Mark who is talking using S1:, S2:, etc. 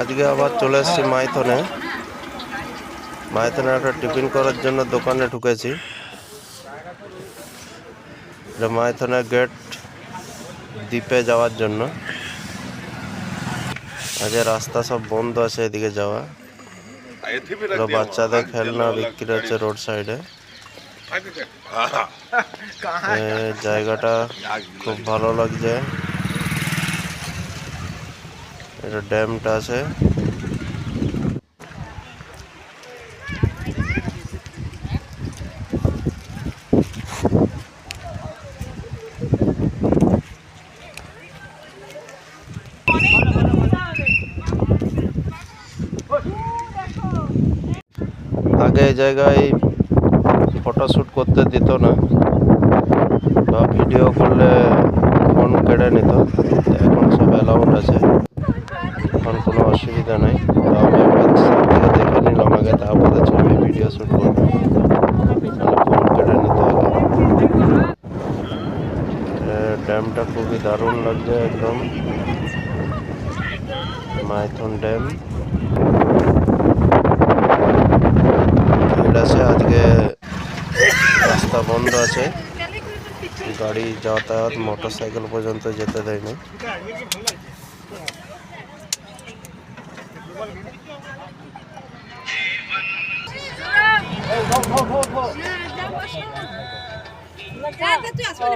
S1: আজকে আবার চলে এসেছি মাইথনে। মাইথনে একটা টিফিন করার জন্য দোকানে ঢুকেছি। এটা মাইথনের গেট দ্বীপে যাওয়ার জন্য। আজকে রাস্তা সব বন্ধ আছে এদিকে যাওয়া। বাচ্চাদের খেলনা বিক্রি হচ্ছে রোড সাইডে। জায়গাটা খুব ভালো লাগছে। এটা ড্যামটা আছে। আগে জায়গায় ফটোশ্যুট করতে দিত না। বা ভিডিও করলে ফোন কেড়ে নিত। এখন সব অ্যালাউড আছে। এখন কোনো অসুবিধা নাই। তো আমি একবার সব দেখে নিলাম, আগে তারপরে ছবি ভিডিও শ্যুট করব। ফোন কেটে নিতে হবে। ড্যামটা খুবই দারুণ লাগছে একদম। মাইথন ড্যাম আছে, আজকে রাস্তা বন্ধ আছে। গাড়ি যাতায়াত মোটর সাইকেল পর্যন্ত যেতে দেয়নি।
S2: তুই আসবে